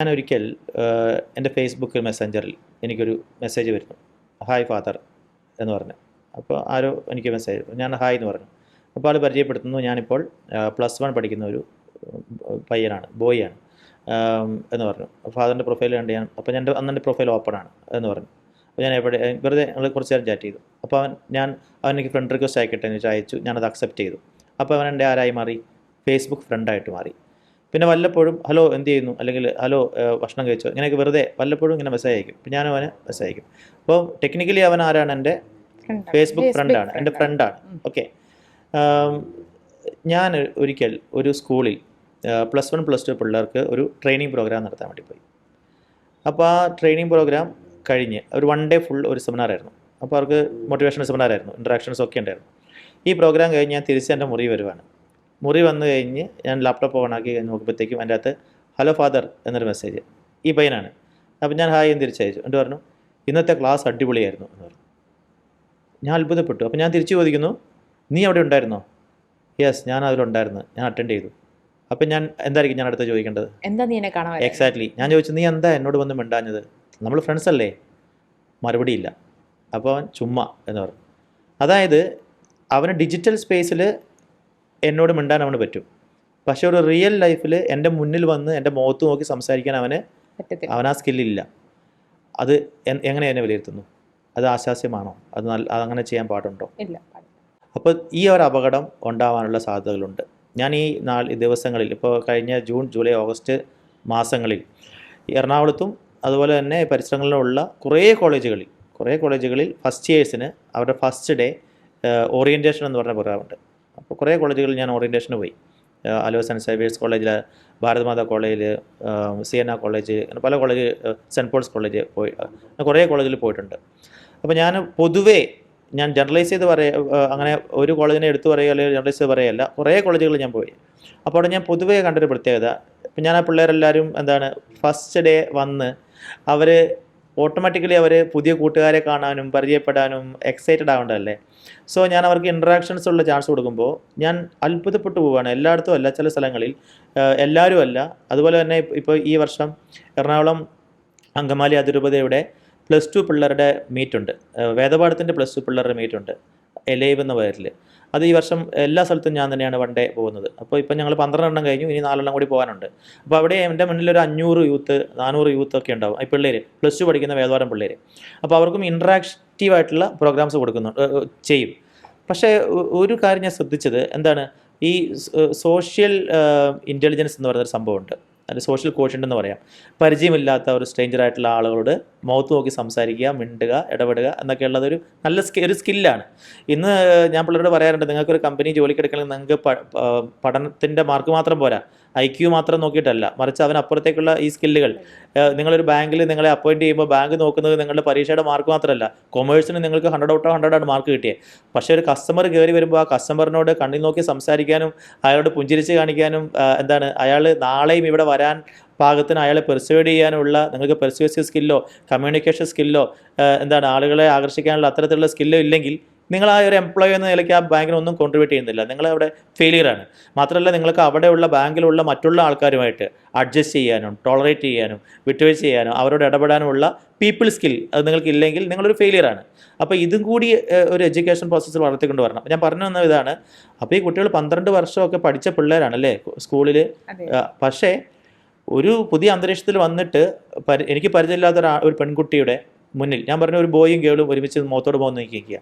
ഞാൻ ഒരിക്കൽ എന്റെ ഫേസ്ബുക്ക് മെസ്സഞ്ചറിൽ എനിക്കൊരു മെസ്സേജ് വരുന്നു. ഹായ് ഫാദർ എന്ന് പറഞ്ഞു. അപ്പോൾ ആരോ എനിക്ക് മെസ്സേജ് ഞാൻ ഹായ് എന്ന് പറഞ്ഞു. അപ്പോൾ ആൾ പരിചയപ്പെടുത്തുന്നു ഞാനിപ്പോൾ പ്ലസ് വൺ പഠിക്കുന്ന ഒരു പയ്യനാണ് ബോയ് ആണ് എന്ന് പറഞ്ഞു. ഫാദറിന്റെ പ്രൊഫൈൽ കണ്ട് ഞാൻ അപ്പോൾ ഞാൻ എന്റെ പ്രൊഫൈൽ ഓപ്പൺ ആണ് എന്ന് പറഞ്ഞു. അപ്പോൾ ഞാൻ എവിടെ വെറുതെ ഞങ്ങൾ കുറച്ച് നേരം ചാറ്റ് ചെയ്തു. അപ്പോൾ അവൻ ഞാൻ അവൻ എനിക്ക് ഫ്രണ്ട് റിക്വസ്റ്റ് അയക്കട്ടെ എന്ന് വെച്ച് അയച്ചു. ഞാനത് അക്സെപ്റ്റ് ചെയ്തു. അപ്പോൾ അവൻ എന്റെ ആരായി മാറി? ഫേസ്ബുക്ക് ഫ്രണ്ടായിട്ട് മാറി. പിന്നെ വല്ലപ്പോഴും ഹലോ എന്ത് ചെയ്യുന്നു അല്ലെങ്കിൽ ഹലോ ഭക്ഷണം കഴിച്ചോ? ഇങ്ങനെയൊക്കെ വെറുതെ വല്ലപ്പോഴും ഇങ്ങനെ മെസ്സേജ് അയക്കും. ഇപ്പം ഞാനും അവന് മെസ്സേജ് അയക്കും. അപ്പോൾ ടെക്നിക്കലി അവൻ ആരാണ്? എന്റെ ഫേസ്ബുക്ക് ഫ്രണ്ടാണ് എന്റെ ഫ്രണ്ടാണ് ഓക്കെ ഞാൻ ഒരിക്കൽ ഒരു സ്കൂളിൽ പ്ലസ് വൺ പ്ലസ് ടു പിള്ളേർക്ക് ഒരു ട്രെയിനിങ് പ്രോഗ്രാം നടത്താൻ വേണ്ടി പോയി. അപ്പോൾ ആ ട്രെയിനിങ് പ്രോഗ്രാം കഴിഞ്ഞ് ഒരു വൺ ഡേ ഫുൾ ഒരു സെമിനാറായിരുന്നു അപ്പോൾ അവർക്ക് മോട്ടിവേഷണൽ സെമിനാറായിരുന്നു ഇൻട്രാക്ഷൻസ് ഒക്കെ ഉണ്ടായിരുന്നു. ഈ പ്രോഗ്രാം കഴിഞ്ഞ് ഞാൻ തിരിച്ച് എന്റെ മുറി വരുവാണ്. മുറി വന്നു കഴിഞ്ഞ് ഞാൻ ലാപ്ടോപ്പ് ഓൺ ആക്കി കഴിഞ്ഞ് നോക്കുമ്പോഴത്തേക്കും അതിന്റെ അകത്ത് ഹലോ ഫാദർ എന്നൊരു മെസ്സേജ് ഈ പയ്യനാണ്. അപ്പം ഞാൻ ഹായ് എന്ന് തിരിച്ചയച്ചു. എന്നിട്ട് പറഞ്ഞു? ഇന്നത്തെ ക്ലാസ് അടിപൊളിയായിരുന്നു എന്ന് പറഞ്ഞു. ഞാൻ അത്ഭുതപ്പെട്ടു. അപ്പം ഞാൻ തിരിച്ചു ചോദിക്കുന്നു നീ അവിടെ ഉണ്ടായിരുന്നോ? യെസ് ഞാൻ അതിലുണ്ടായിരുന്നു. ഞാൻ അറ്റൻഡ് ചെയ്തു. അപ്പം ഞാൻ എന്തായിരിക്കും ഞാൻ അടുത്ത് ചോദിക്കേണ്ടത്? എന്താ നീ എന്നെ കാണാൻ എക്സാക്ട്ലി ഞാൻ ചോദിച്ചു നീ എന്താ എന്നോട് വന്ന് മിണ്ടാഞ്ഞത്? നമ്മൾ ഫ്രണ്ട്സ് അല്ലേ? മറുപടിയില്ല അപ്പോൾ അവൻ ചുമ്മാ എന്ന് പറഞ്ഞു. അതായത് അവന് ഡിജിറ്റൽ സ്പേസിൽ എന്നോട് മിണ്ടാൻ അവന് പറ്റും. പക്ഷെ ഒരു റിയൽ ലൈഫിൽ എന്റെ മുന്നിൽ വന്ന് എന്റെ മുഖത്ത് നോക്കി സംസാരിക്കാൻ അവന് അവൻ ആ സ്കില്ലില്ല അത് എങ്ങനെ എന്നെ വിലയിരുത്തുന്നു? അത് ആശാസ്യമാണോ? അത് നല്ല അതങ്ങനെ ചെയ്യാൻ പാടുണ്ടോ? ഇല്ല അപ്പോൾ ഈ ഒരു അപകടം ഉണ്ടാവാനുള്ള സാധ്യതകളുണ്ട്. ഞാൻ ഈ നാല് ദിവസങ്ങളിൽ ഇപ്പോൾ കഴിഞ്ഞ ജൂൺ ജൂലൈ ഓഗസ്റ്റ് മാസങ്ങളിൽ എറണാകുളത്തും അതുപോലെ തന്നെ പരിസരങ്ങളിലുള്ള കുറേ കോളേജുകളിൽ കുറേ കോളേജുകളിൽ ഫസ്റ്റ് ഇയേഴ്സിന് അവരുടെ ഫസ്റ്റ് ഡേ ഓറിയന്റേഷൻ എന്ന് പറഞ്ഞ പ്രോഗ്രാമുണ്ട് കുറേ കോളേജുകളിൽ ഞാൻ ഓറിയന്റേഷന് പോയി. അലോ സെന്റ് സേവിയേഴ്സ് കോളേജിൽ ഭാരതമാതാ കോളേജിൽ സിയന കോളേജ് അങ്ങനെ പല കോളേജ് സെന്റ് പോൾസ് കോളേജ് പോയി അങ്ങനെ കുറേ കോളേജിൽ പോയിട്ടുണ്ട്. അപ്പോൾ ഞാൻ പൊതുവേ ഞാൻ ജനറലൈസ് ചെയ്ത് പറയ അങ്ങനെ ഒരു കോളേജിനെ എടുത്തു പറയുക അല്ലെങ്കിൽ ജനറലൈസ് ചെയ്ത് പറയുകയല്ല കുറേ കോളേജുകളിൽ ഞാൻ പോയി. അപ്പോൾ അവിടെ ഞാൻ പൊതുവേ കണ്ടൊരു പ്രത്യേകത ഇപ്പം ഞാൻ ആ പിള്ളേരെല്ലാവരും എന്താണ് ഫസ്റ്റ് ഡേ വന്ന് അവർ ഓട്ടോമാറ്റിക്കലി അവർ പുതിയ കൂട്ടുകാരെ കാണാനും പരിചയപ്പെടാനും എക്സൈറ്റഡ് ആവേണ്ടതല്ലേ? സോ ഞാൻ അവർക്ക് ഇൻട്രാക്ഷൻസ് ഉള്ള ചാൻസ് കൊടുക്കുമ്പോൾ ഞാൻ അത്ഭുതപ്പെട്ടു പോവുകയാണ് എല്ലായിടത്തും അല്ല ചില സ്ഥലങ്ങളിൽ. എല്ലാവരും അല്ല. അതുപോലെ തന്നെ ഇപ്പോൾ ഈ വർഷം എറണാകുളം അങ്കമാലി അതിരൂപതയുടെ പ്ലസ് ടു പിള്ളേരുടെ മീറ്റുണ്ട് വേദപാഠത്തിന്റെ പ്ലസ് ടു പിള്ളേരുടെ മീറ്റുണ്ട് എലൈവ് എന്ന പേരിൽ. അത് ഈ വർഷം എല്ലാ സ്ഥലത്തും ഞാൻ തന്നെയാണ് വൺ ഡേ പോകുന്നത്. അപ്പോൾ ഇപ്പം ഞങ്ങൾ പന്ത്രണ്ടെണ്ണം കഴിഞ്ഞു ഇനി നാലെണ്ണം കൂടി പോകാനുണ്ട്. അപ്പോൾ അവിടെ എന്റെ മുന്നിൽ ഒരു അഞ്ഞൂറ് യൂത്ത് നാനൂറ് യൂത്ത് ഒക്കെ ഉണ്ടാവും ഈ പിള്ളേർ പ്ലസ് ടു പഠിക്കുന്ന വേദവാരം പിള്ളേർ അപ്പോൾ അവർക്കും ഇൻട്രാക്റ്റീവ് ആയിട്ടുള്ള പ്രോഗ്രാംസ് കൊടുക്കുന്നു ഏഹ്, ഏഹ്, ചെയ്യും. പക്ഷേ ഒരു കാര്യം ഞാൻ ശ്രദ്ധിച്ചത് എന്താണ് ഈ സോഷ്യൽ ഇന്റലിജൻസ് എന്ന് പറയുന്നൊരു സംഭവമുണ്ട്. അതിന്റെ സോഷ്യൽ കോഷ്യന്റ് എന്ന് പറയാം. പരിചയമില്ലാത്ത ഒരു സ്ട്രേഞ്ചറായിട്ടുള്ള ആളുകളോട് മുഖത്ത് നോക്കി സംസാരിക്കുക മിണ്ടുക ഇടപെടുക എന്നൊക്കെ ഉള്ളത് ഒരു നല്ല സ്കി ഒരു സ്കില്ലാണ് ഇന്ന് ഞാൻ പിള്ളേരോട് പറയാറുണ്ട് നിങ്ങൾക്കൊരു കമ്പനി ജോലിക്ക് എടുക്കണമെങ്കിൽ നിങ്ങൾക്ക് പഠനത്തിന്റെ മാർക്ക് മാത്രം പോരാ. ഐ ക്യു മാത്രം നോക്കിയിട്ടല്ല. മറിച്ച് അവനപ്പുറത്തേക്കുള്ള ഈ സ്കില്ലുകൾ നിങ്ങളൊരു ബാങ്കിൽ നിങ്ങളെ അപ്പോയിന്റ് ചെയ്യുമ്പോൾ ബാങ്ക് നോക്കുന്നത് നിങ്ങളുടെ പരീക്ഷയുടെ മാർക്ക് മാത്രമല്ല. കൊമേഴ്സിന് നിങ്ങൾക്ക് ഹൺഡ്രഡ് ഔട്ട് ഓഫ് ഹൺഡ്രഡ് ആണ് മാർക്ക് കിട്ടിയത് പക്ഷേ ഒരു കസ്റ്റമർ കയറി വരുമ്പോൾ ആ കസ്റ്റമറിനോട് കണ്ണിൽ നോക്കി സംസാരിക്കാനും അയാളോട് പുഞ്ചിരിച്ച് കാണിക്കാനും എന്താണ് അയാൾ നാളെയും ഇവിടെ വരാൻ പാകത്തിന് അയാളെ പെർസ്യൂഡ് ചെയ്യാനുള്ള നിങ്ങൾക്ക് പെർസ്യൂസീവ് സ്കില്ലോ കമ്മ്യൂണിക്കേഷൻ സ്കില്ലോ എന്താണ് ആളുകളെ ആകർഷിക്കാനുള്ള അത്തരത്തിലുള്ള സ്കില്ലോ ഇല്ലെങ്കിൽ നിങ്ങൾ ആ ഒരു എംപ്ലോയി എന്ന നിലയ്ക്ക് ആ ബാങ്കിനൊന്നും കോൺട്രിബ്യൂട്ട് ചെയ്യുന്നില്ല. നിങ്ങൾ അവിടെ ഫെയിലിയറാണ് മാത്രമല്ല നിങ്ങൾക്ക് അവിടെയുള്ള ബാങ്കിലുള്ള മറ്റുള്ള ആൾക്കാരുമായിട്ട് അഡ്ജസ്റ്റ് ചെയ്യാനും ടോളറേറ്റ് ചെയ്യാനും വിട്ടുവീഴ്ച ചെയ്യാനും അവരോട് ഇടപെടാനുമുള്ള പീപ്പിൾ സ്കിൽ അത് നിങ്ങൾക്ക് ഇല്ലെങ്കിൽ നിങ്ങളൊരു ഫെയിലിയറാണ് അപ്പോൾ ഇതും കൂടി ഒരു എഡ്യൂക്കേഷൻ പ്രോസസ്സ് വളർത്തിക്കൊണ്ട് വരണം. ഞാൻ പറഞ്ഞു വന്ന ഇതാണ് അപ്പോൾ ഈ കുട്ടികൾ പന്ത്രണ്ട് വർഷമൊക്കെ പഠിച്ച പിള്ളേരാണ് അല്ലേ? സ്കൂളിൽ പക്ഷേ ഒരു പുതിയ അന്തരീക്ഷത്തിൽ വന്നിട്ട് പരി എനിക്ക് പരിചയമില്ലാത്ത ഒരു പെൺകുട്ടിയുടെ മുന്നിൽ ഞാൻ പറഞ്ഞ ഒരു ബോയും ഗേളും ഒരുമിച്ച് മുഖത്തോട് പോകുന്ന നിൽക്കുക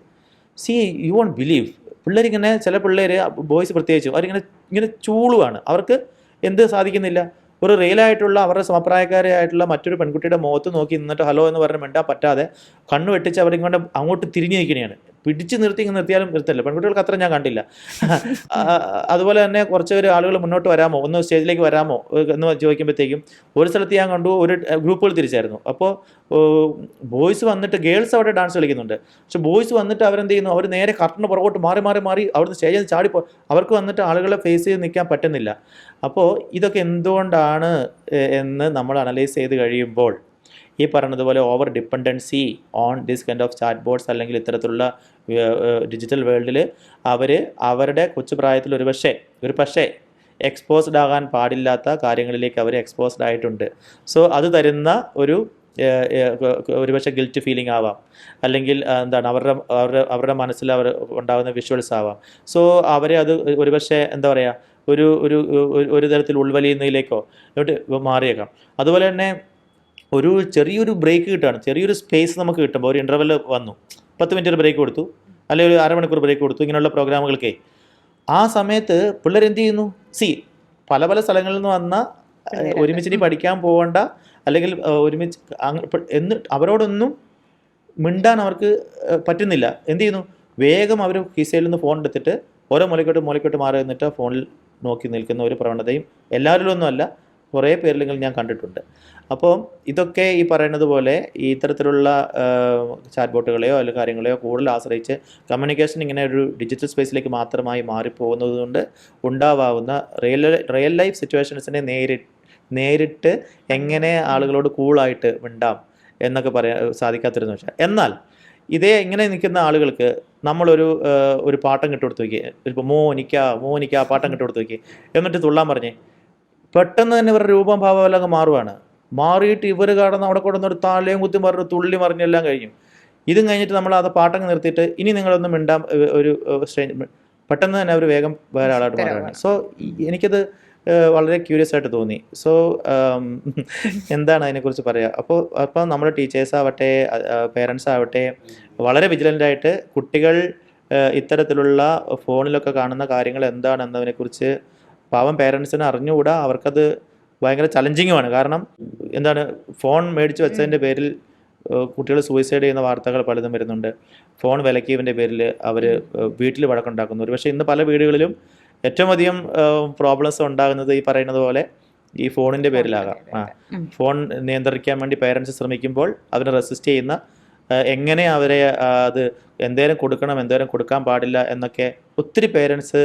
സി യു വോണ്ട് ബിലീവ് പിള്ളേരിങ്ങനെ ചില പിള്ളേർ ബോയ്സ് പ്രത്യേകിച്ചും അവരിങ്ങനെ ഇങ്ങനെ ചൂളുവാണ്. അവർക്ക് എന്ത് സാധിക്കുന്നില്ല. ഒരു റിയലായിട്ടുള്ള അവരുടെ സമപ്രായക്കാരായിട്ടുള്ള മറ്റൊരു പെൺകുട്ടിയുടെ മുഖത്ത് നോക്കി നിന്നിട്ട് ഹലോ എന്ന് പറഞ്ഞ് മിണ്ടാൻ പറ്റാതെ കണ്ണ് വെട്ടിച്ച് അവരിങ്ങോട്ട് അങ്ങോട്ട് തിരിഞ്ഞു നിൽക്കുകയാണ്. പിടിച്ച് നിർത്തി നിർത്തിയാലും നിർത്തല്ലോ? പെൺകുട്ടികൾക്ക് അത്ര ഞാൻ കണ്ടില്ല. അതുപോലെ തന്നെ കുറച്ച് പേര് ആളുകൾ മുന്നോട്ട് വരാമോ? ഒന്ന് സ്റ്റേജിലേക്ക് വരാമോ? എന്ന് ചോദിക്കുമ്പോഴത്തേക്കും ഒരു സ്ഥലത്ത് ഞാൻ കണ്ടു ഒരു ഗ്രൂപ്പുകൾ തിരിച്ചായിരുന്നു. അപ്പോൾ ബോയ്സ് വന്നിട്ട് ഗേൾസ് അവിടെ ഡാൻസ് കളിക്കുന്നുണ്ട്. പക്ഷെ ബോയ്സ് വന്നിട്ട് അവരെന്ത് ചെയ്യുന്നു? അവർ നേരെ കർട്ടന് പുറകോട്ട് മാറി മാറി മാറി അവിടുന്ന് സ്റ്റേജിൽ നിന്ന് ചാടിപ്പോ അവർക്ക് വന്നിട്ട് ആളുകളെ ഫേസ് ചെയ്ത് നിൽക്കാൻ പറ്റുന്നില്ല. അപ്പോൾ ഇതൊക്കെ എന്തുകൊണ്ടാണ് എന്ന് നമ്മൾ അനലൈസ് ചെയ്ത് കഴിയുമ്പോൾ ഈ പറഞ്ഞതുപോലെ over dependency on this kind of chat boards അല്ലെങ്കിൽ ഇത്തരത്തിലുള്ള ഡിജിറ്റൽ വേൾഡിൽ അവർ അവരുടെ കൊച്ചു പ്രായത്തിൽ ഒരു പക്ഷേ ഒരു പക്ഷേ എക്സ്പോസ്ഡ് ആകാൻ പാടില്ലാത്ത കാര്യങ്ങളിലേക്ക് അവർ എക്സ്പോസ്ഡ് ആയിട്ടുണ്ട്. സോ അത് തരുന്ന ഒരു ഒരു പക്ഷേ ഒരുപക്ഷെ ഗിൽറ്റ് ഫീലിംഗ് ആവാം. അല്ലെങ്കിൽ എന്താണ് അവരുടെ അവരുടെ അവരുടെ മനസ്സിൽ അവർ ഉണ്ടാകുന്ന വിഷ്വൽസ് ആവാം. സോ അവരെ അത് ഒരുപക്ഷെ എന്താ പറയുക ഒരു ഒരു ഒരു- ഒരു തരത്തിൽ ഉൾവലിയുന്നതിലേക്കോ ഇങ്ങോട്ട് മാറിയേക്കാം. അതുപോലെ തന്നെ ഒരു ചെറിയൊരു ബ്രേക്ക് കിട്ടുകയാണ്. ചെറിയൊരു സ്പേസ് നമുക്ക് കിട്ടുമ്പോൾ ഒരു ഇന്റർവെൽ വന്നു. പത്ത് മിനിറ്റ് ഒരു ബ്രേക്ക് കൊടുത്തു. അല്ലെങ്കിൽ ഒരു അരമണിക്കൂർ ബ്രേക്ക് കൊടുത്തു. ഇങ്ങനെയുള്ള പ്രോഗ്രാമുകൾക്കേ ആ സമയത്ത് പിള്ളേർ എന്ത് ചെയ്യുന്നു? സി പല പല സ്ഥലങ്ങളിൽ നിന്ന് വന്ന ഒരുമിച്ചിനി ഒരുമിച്ച് ഇനി പഠിക്കാൻ പോകണ്ട. അല്ലെങ്കിൽ ഒരുമിച്ച് എന്ന് അവരോടൊന്നും മിണ്ടാൻ അവർക്ക് പറ്റുന്നില്ല. എന്ത് ചെയ്യുന്നു? വേഗം അവർ കീസയിൽ നിന്ന് ഫോൺ എടുത്തിട്ട് ഓരോ മുലക്കോട്ട് മുലക്കോട്ട് മാറി നിന്നിട്ട് ഫോണിൽ നോക്കി നിൽക്കുന്ന ഒരു പ്രവണതയും എല്ലാവരിലൊന്നും അല്ല കുറേ പേരിലെങ്കിലും ഞാൻ കണ്ടിട്ടുണ്ട്. അപ്പോൾ ഇതൊക്കെ ഈ പറയുന്നത് പോലെ ഈ ഇത്തരത്തിലുള്ള ചാറ്റ് ബോട്ടുകളെയോ അല്ലെങ്കിൽ കാര്യങ്ങളെയോ കൂടുതൽ ആശ്രയിച്ച് കമ്മ്യൂണിക്കേഷൻ ഇങ്ങനെ ഒരു ഡിജിറ്റൽ സ്പേസിലേക്ക് മാത്രമായി മാറിപ്പോകുന്നത് കൊണ്ട് ഉണ്ടാവാവുന്ന റിയൽ റിയൽ ലൈഫ് സിറ്റുവേഷൻസിനെ നേരി നേരിട്ട് എങ്ങനെ ആളുകളോട് കൂളായിട്ട് മിണ്ടാം എന്നൊക്കെ പറയാൻ സാധിക്കാത്തൊരു നിമിഷം. എന്നാൽ ഇതേ ഇങ്ങനെ നിൽക്കുന്ന ആളുകൾക്ക് നമ്മളൊരു ഒരു പാട്ടം കിട്ടുകൊടുത്ത് നോക്കി ഇപ്പോൾ മോനിക്ക മോനിക്ക പാട്ടം കിട്ടുകൊടുത്ത് നോക്കി എന്നിട്ട് തുള്ളാൻ പറഞ്ഞേ പെട്ടെന്ന് തന്നെ ഇവരുടെ രൂപം ഭാവം എല്ലാം അങ്ങ് മാറുവാണ്. മാറിയിട്ട് ഇവർ കടന്ന് അവിടെ കൊടുന്ന ഒരു താലയും കുത്തി പറഞ്ഞൊരു തുള്ളി മറിഞ്ഞെല്ലാം കഴിഞ്ഞു. ഇതും കഴിഞ്ഞിട്ട് നമ്മൾ അത് പാട്ടങ്ങ് നിർത്തിയിട്ട് ഇനി നിങ്ങളൊന്നും മിണ്ടാം ഒരു സ്റ്റേജ് പെട്ടെന്ന് തന്നെ അവർ വേഗം വേറെ ആളായിട്ട് മാറുകയാണ് സോ എനിക്കത് വളരെ ക്യൂരിയസ് ആയിട്ട് തോന്നി. സോ എന്താണ് അതിനെക്കുറിച്ച് പറയുക അപ്പോൾ അപ്പോൾ നമ്മുടെ ടീച്ചേഴ്സ് ആവട്ടെ പേരൻസ് ആവട്ടെ വളരെ വിജിലന്റ് ആയിട്ട് കുട്ടികൾ ഇത്തരത്തിലുള്ള ഫോണിലൊക്കെ കാണുന്ന കാര്യങ്ങൾ എന്താണെന്നതിനെക്കുറിച്ച് പാവം പേരൻസിന് അറിഞ്ഞുകൂടാ അവർക്കത് ഭയങ്കര ചലഞ്ചിങ്ങുമാണ് കാരണം എന്താണ് ഫോൺ മേടിച്ച് വെച്ചതിന്റെ പേരിൽ കുട്ടികൾ സൂയിസൈഡ് ചെയ്യുന്ന വാർത്തകൾ പലതും വരുന്നുണ്ട്. ഫോൺ വിലക്കിയതിന്റെ പേരിൽ അവർ വീട്ടിൽ വഴക്കുണ്ടാക്കുന്നു. ഒരു പക്ഷേ ഇന്ന് പല വീടുകളിലും ഏറ്റവും അധികം പ്രോബ്ലംസ് ഉണ്ടാകുന്നത് ഈ പറയുന്നത് പോലെ ഈ ഫോണിന്റെ പേരിലാകാം. ആ ഫോൺ നിയന്ത്രിക്കാൻ വേണ്ടി പേരൻസ് ശ്രമിക്കുമ്പോൾ അതിനെ റെസിസ്റ്റ് ചെയ്യുന്ന എങ്ങനെ അവരെ അത് എന്തേലും കൊടുക്കണം എന്തേലും കൊടുക്കാൻ പാടില്ല എന്നൊക്കെ ഒത്തിരി പേരൻസ്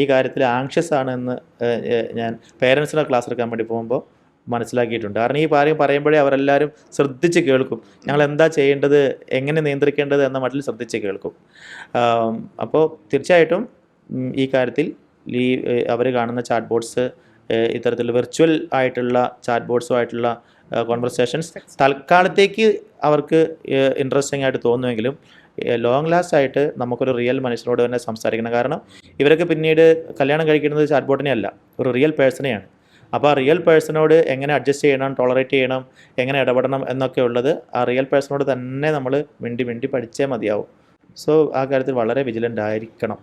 ഈ കാര്യത്തിൽ ആങ്ഷ്യസ് ആണ് എന്ന് ഞാൻ പേരൻസിനെ ക്ലാസ് എടുക്കാൻ വേണ്ടി പോകുമ്പോൾ മനസ്സിലാക്കിയിട്ടുണ്ട്. കാരണം ഈ കാര്യം പറയുമ്പോഴേ അവരെല്ലാവരും ശ്രദ്ധിച്ച് കേൾക്കും. ഞങ്ങൾ എന്താ ചെയ്യേണ്ടത് എങ്ങനെ നിയന്ത്രിക്കേണ്ടത് എന്ന മട്ടിൽ ശ്രദ്ധിച്ച് കേൾക്കും. അപ്പോൾ തീർച്ചയായിട്ടും ഈ കാര്യത്തിൽ ഈ അവർ കാണുന്ന ചാറ്റ് ബോർഡ്സ് ഇത്തരത്തിൽ വെർച്വൽ ആയിട്ടുള്ള ചാറ്റ് ബോർഡ്സുമായിട്ടുള്ള കോൺവെർസേഷൻസ് തൽക്കാലത്തേക്ക് അവർക്ക് ഇൻട്രസ്റ്റിംഗ് ആയിട്ട് തോന്നുമെങ്കിലും ലോങ് ലാസ്റ്റ് ആയിട്ട് നമുക്കൊരു റിയൽ മനുഷ്യനോട് തന്നെ സംസാരിക്കണം. കാരണം ഇവരൊക്കെ പിന്നീട് കല്യാണം കഴിക്കുന്നത് ചാറ്റ് ബോട്ടിനെ അല്ല ഒരു റിയൽ പേഴ്സണെയാണ് അപ്പോൾ ആ റിയൽ പേഴ്സണോട് എങ്ങനെ അഡ്ജസ്റ്റ് ചെയ്യണം ടോളറേറ്റ് ചെയ്യണം എങ്ങനെ ഇടപെടണം എന്നൊക്കെ ഉള്ളത് ആ റിയൽ പേഴ്സണോട് തന്നെ നമ്മൾ മിണ്ടി മിണ്ടി പഠിച്ചേ മതിയാവും. സോ ആ കാര്യത്തിൽ വളരെ വിജിലന്റ് ആയിരിക്കണം.